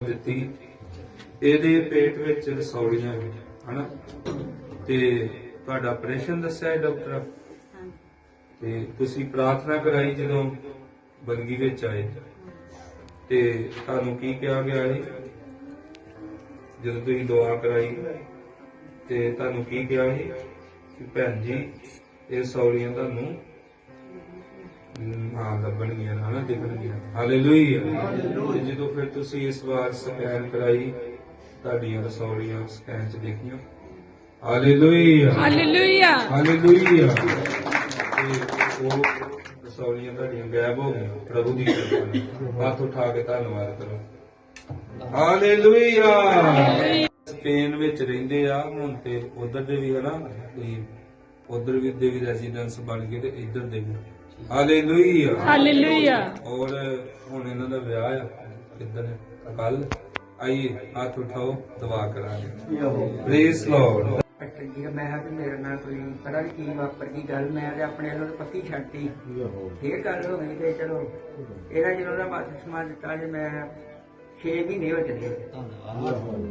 ਦਿੱਤੀ। ਇਹਦੇ ਪੇਟ ਵਿੱਚ ਰਸੌਲੀਆਂ ਹਨਾ? ਤੇ ਤੁਹਾਡਾ ਆਪਰੇਸ਼ਨ ਦੱਸਿਆ ਹੈ ਡਾਕਟਰ ਤੇ ਤੁਸੀਂ ਪ੍ਰਾਰਥਨਾ ਕਰਾਈ ਜਦੋਂ ਬੰਦਗੀ ਵਿੱਚ ਆਏ? ਤੇ ਤੁਹਾਨੂੰ ਕੀ ਕਿਹਾ ਗਿਆ ਹੈ ਜਦੋਂ ਤੁਸੀਂ ਦੁਆ ਕਰਾਈ ਤੇ ਤੁਹਾਨੂੰ ਕੀ ਕਿਹਾ ਹੈ ਕਿ ਭੈਣ ਜੀ ਇਹ ਸੌਲੀਆਂ ਤੁਹਾਨੂੰ ਹਮ, ਹਾਂ ਲੱਭਣਗੀਆਂ ਹਨਾ ਦਿਖਣਗੀਆਂ ਹਾਲੇਲੂਇਆ ਤੇ ਜਦੋਂ ਫਿਰ ਤੁਸੀਂ ਇਸ ਵਾਰ ਸਕੈਨ ਕਰਾਈ ਤੁਹਾਡੀਆਂ ਰਸੌਲੀਆਂ ਸਕੈਨ 'ਚ ਦੇਖੀਆਂ। ਹਾਲੇਲੂਇਆ ਹਾਲੇਲੂਇਆ ਹਾਲੇਲੂਇਆ ਉਹ ਰਸੌਲੀਆਂ ਤੁਹਾਡੀਆਂ ਗਾਇਬ ਹੋ ਗਈਆਂ ਪ੍ਰਭੂ ਦੀ ਕਿਰਪਾ ਨਾਲ। ਹੱਥ ਉਠਾ ਕੇ ਧੰਨਵਾਦ ਕਰੋ। ਹਾਲੇਲੂਇਆ ਸਪੇਨ ਵਿੱਚ ਰਹਿੰਦੇ ਆ ਹੁਣ ਤੇ ਉਧਰ ਦੇ ਵੀ ਹਨਾ ਤੇ ਉਧਰ ਵੀ ਦੇ ਵੀ ਰੈਜ਼ੀਡੈਂਸ ਬਣ ਗਏ ਤੇ ਇੱਧਰ ਦੇ ਵੀ। ਹਾਲੇਲੂਇਆ ਹਾਲੇਲੂਇਆ ਔਰ ਹੁਣ ਇਹਨਾਂ ਦਾ ਵਿਆਹ ਆ ਕਿੱਦਣ ਕੱਲ ਆਈਏ ਹੱਥ ਉਠਾਓ ਦੁਆ ਕਰਾਂਗੇ। ਪ੍ਰੇਸ ਲਾਰਡ ਡਾਕਟਰ ਜੀ ਮੈਂ ਕਿਹਾ ਕਿ ਮੇਰੇ ਨਾਲ ਕੋਈ ਪਤਾ ਨਹੀਂ ਕੀ ਵਾਪਰ ਗਈ ਗੱਲ ਮੈਂ ਤੇ ਆਪਣੇ ਤਾਂ ਪੱਕੀ ਛੱਡਤੀ ਫੇਰ ਗੱਲ ਹੋ ਗਈ ਤੇ ਚਲੋ ਇਹਦਾ ਜਦੋਂ ਦਾ ਬਪਤਿਸਮਾ ਦਿੱਤਾ ਜੇ ਮੈਂ 6 ਮਹੀਨੇ ਹੋ ਚੱਲੇ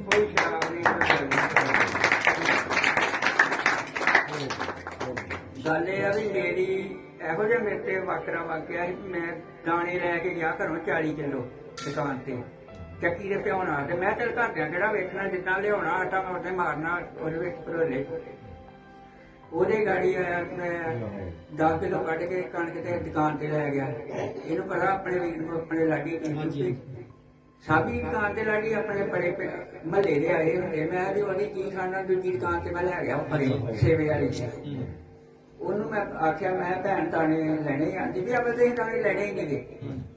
ਕੋਈ ਸ਼ਰਾਬ ਨਹੀਂ ਕੋਈ ਨਹੀਂ। ਗੱਲ ਇਹ ਆ ਵੀ ਮੇਰੀ ਇਹੋ ਜਿਹਾ ਮੇਰੇ ਤੇ ਵਾਕਰਾ ਵਾਕਿਆ ਸੀ ਮੈਂ ਦਾਣੇ ਲੈ ਕੇ ਗਿਆ ਘਰੋਂ 40 ਕਿਲੋ ਦੁਕਾਨ ਤੇ। ਚੱਕੀ ਦੇ ਪਿਆਉਣਾ ਤੇ ਮੈਂ ਚੱਲ ਘਰਦਿਆਂ ਕਿਹੜਾ ਵੇਖਣਾ ਜਿੱਦਾਂ ਲਿਆਉਣਾ ਆਟਾ ਮੈਂ ਉੱਥੇ ਮਾਰਨਾ ਉਹਦੇ ਵਿੱਚ ਭਰੋਲੇ ਉਹਦੇ ਗਾੜੀ ਆਇਆ ਮੈਂ 10 ਕਿਲੋ ਕੱਢ ਕੇ ਕਣਕ ਤੇ ਦੁਕਾਨ ਤੇ ਲੈ ਗਿਆ। ਇਹਨੂੰ ਪਤਾ ਆਪਣੇ ਵੀਰ ਨੂੰ ਆਪਣੇ ਲਾਡੀ ਕੀ ਸਾਬੀ ਦੁਕਾਨ ਤੇ ਲਾਡੀ ਆਪਣੇ ਬੜੇ ਮਹੱਲੇ ਦੇ ਆਏ ਹੁੰਦੇ। ਮੈਂ ਵੀ ਉਹਦੀ ਕੀ ਖਾਣਾ ਦੂਜੀ ਦੁਕਾਨ ਤੇ ਮੈਂ ਲੈ ਗਿਆ ਪਰੇ ਸੇਵੇ ਵਾਲੀ। ਚ ਉਹਨੂੰ ਮੈਂ ਆਖਿਆ, ਮੈਂ ਭੈਣ ਤਾਣੇ ਲੈਣੇ ਆ। ਜੀ ਆਪਾਂ ਤੇ ਤਾਣੇ ਲੈਣੇ ਹੀ ਨਹੀਂਗੇ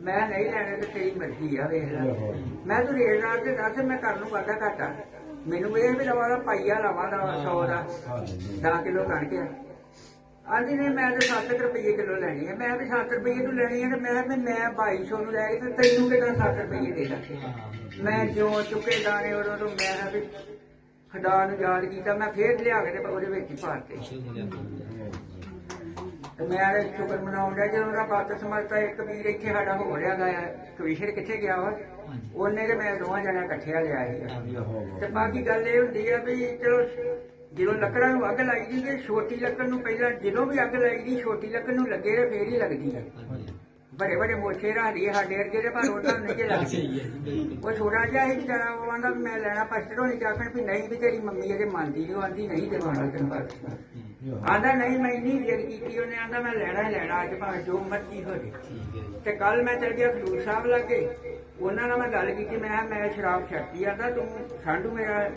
ਮੈਂ ਨਹੀਂ ਲੈਣੇ ਤੇ ਤੇਰੀ ਮਰਜ਼ੀ ਆ, ਵੇਖ ਲੈ। ਮੈਂ ਤੂੰ ਰੇਟ ਨਾਲ ਤੇ ਦੱਸ, ਮੈਂ ਕਰ ਲੂੰ ਵਾਧਾ ਘਾਟਾ। ਮੈਨੂੰ ਇਹ ਵੀ ਲਵਾ ਪਾਈਆ ਲਵਾ 100 ਦਾ। 10 ਕਿਲੋ ਕਣਕ ਕੇ ਆਂਦੀ ਨੇ ਮੈਂ ਤਾਂ 7 ਰੁਪਏ ਕਿਲੋ ਲੈਣੀ ਹੈ ਮੈਂ ਵੀ 7 ਰੁਪਏ ਨੂੰ ਲੈਣੀ ਹੈ ਤੇ ਮੈਂ ਵੀ ਮੈਂ 2200 ਨੂੰ ਲੈ ਕੇ ਤੇ ਤੈਨੂੰ ਕਿਹੜਾ 7 ਰੁਪਏ ਦੇ ਦਾਂ ਮੈਂ ਜੋ ਚੁੱਕੇ ਦਾਣੇ ਉਦੋਂ ਤੋਂ, ਮੈਂ ਵੀ ਨੂੰ ਯਾਦ ਕੀਤਾ ਮੈਂ ਫੇਰ ਲਿਆ ਕੇ ਤੇ ਉਹਦੇ ਵਿੱਚ ਹੀ ਪਾਤੇ ਤੇ ਮੈਂ ਇਹ ਸ਼ੁਕਰ ਮਨਾਉਣ ਡਿਆ ਜਦੋਂ ਉਹਦਾ ਬਾਤ ਸਮਝਤਾ ਇੱਕ ਵੀਰ ਇੱਥੇ ਸਾਡਾ ਹੋ ਰਿਹਾ ਗਾ ਕਵੀਸ਼ਰ ਕਿੱਥੇ ਗਿਆ ਵਾ? ਉਹਨੇ ਤੇ ਮੈਂ ਦੋਵਾਂ ਜਣਿਆਂ ਇਕੱਠਿਆ ਲਿਆ ਸੀ। ਤੇ ਬਾਕੀ ਗੱਲ ਇਹ ਹੁੰਦੀ ਆ ਵੀ ਚਲੋ ਜਦੋਂ ਲੱਕੜਾਂ ਨੂੰ ਅੱਗ ਲਾਈ ਦੀ ਤੇ ਛੋਟੀ ਲੱਕੜ ਨੂੰ ਪਹਿਲਾਂ ਜਦੋਂ ਵੀ ਅੱਗ ਲਾਈ ਦੀ ਛੋਟੀ ਲੱਕੜ ਨੂੰ ਲੱਗੇ ਤੇ ਫੇਰ ਹੀ ਲੱਗਦੀ ਹੈ ਬੜੇ ਬੜੇ ਮੋਛੇ ਰਾਹਦੀ ਸਾਡੇ ਵਰਗੇ ਦੇ ਪਰ ਉਹਨਾਂ ਨੂੰ ਨਹੀਂ ਲੱਗਦੀ। ਉਹ ਛੋਟਾ ਜਿਹਾ ਹੀ ਵਿਚਾਰਾ ਉਹ ਆਂਦਾ ਮੈਂ ਲੈਣਾ ਪਸਟਰੋਂ ਨਹੀਂ ਚਾਖਣ ਵੀ ਨਹੀਂ ਵੀ ਤੇਰੀ ਮੰਮੀ ਇਹਦੇ ਮੰਨਦੀ ਨਹੀਂ ਆਂਦੀ ਨਹੀਂ ਦੇਵਾਣਾ ਤੈਨੂੰ ਪਰ ਆਂਦਾ ਨਹੀਂ ਮੈਂ ਨਹੀਂ ਜਦ ਕੀਤੀ ਉਹਨੇ ਆਂਦਾ ਮੈਂ ਲੈਣਾ ਹੀ ਲੈਣਾ ਅੱਜ ਭਾਵੇਂ ਜੋ ਮਰਜ਼ੀ ਹੋ ਜੇ। ਤੇ ਕੱਲ ਮੈਂ ਚਲ ਗਿਆ ਖਡੂਰ ਸਾਹਿਬ ਲੱਗੇ ਉਹਨਾਂ ਨਾਲ ਮੈਂ ਗੱਲ ਕੀਤੀ ਮੈਂ ਮੈਂ ਸ਼ਰਾਬ ਛੱਡਤੀ ਆਂਦਾ ਤੂੰ ਸਾਡੂ ਮੇਰਾ